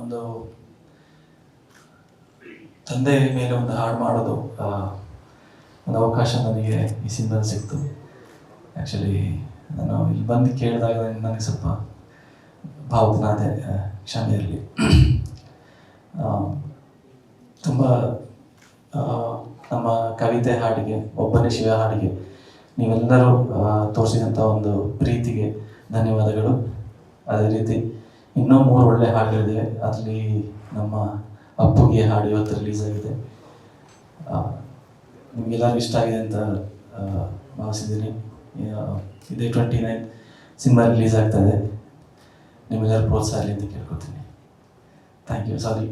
ಒಂದು ತಂದೆ ಮೇಲೆ ಒಂದು ಹಾಡು ಮಾಡೋದು ಒಂದು ಅವಕಾಶ ನನಗೆ ಈ ಸಿನಿಮಾದಲ್ಲಿ ಸಿಕ್ತು. ಆ್ಯಕ್ಚುಲಿ ನಾನು ಇಲ್ಲಿ ಬಂದು ಕೇಳಿದಾಗ ನನಗೆ ಸ್ವಲ್ಪ ಭಾವನಾದೆ ಕ್ಷಮೆ ಇರಲಿ ತುಂಬ ನಮ್ಮ ಕವಿತೆ ಹಾಡಿಗೆ, ಒಬ್ಬನೇ ಶಿವ ಹಾಡಿಗೆ ನೀವೆಲ್ಲರೂ ತೋರಿಸಿದಂಥ ಒಂದು ಪ್ರೀತಿಗೆ ಧನ್ಯವಾದಗಳು. ಅದೇ ರೀತಿ ಇನ್ನೂ ಮೂರು ಒಳ್ಳೆ ಹಾಡುಗಳಿದೆ. ಅದರಲ್ಲಿ ನಮ್ಮ ಅಪ್ಪುಗೆ ಹಾಡು ಇವತ್ತು ರಿಲೀಸ್ ಆಗಿದೆ. ನಿಮಗೆಲ್ಲರಿಗೂ ಇಷ್ಟ ಆಗಿದೆ ಅಂತ ಭಾವಿಸಿದ್ದೀನಿ. ಇದೇ ಟ್ವೆಂಟಿ ನೈನ್ ಸಿನಿಮಾ ರಿಲೀಸ್ ಆಗ್ತಾ ಇದೆ. ನಿಮ್ಮೆಲ್ಲರೂ ಪ್ರೋತ್ಸಾಹ ಅಂತ ಕೇಳ್ಕೊತೀನಿ. Thank you sorry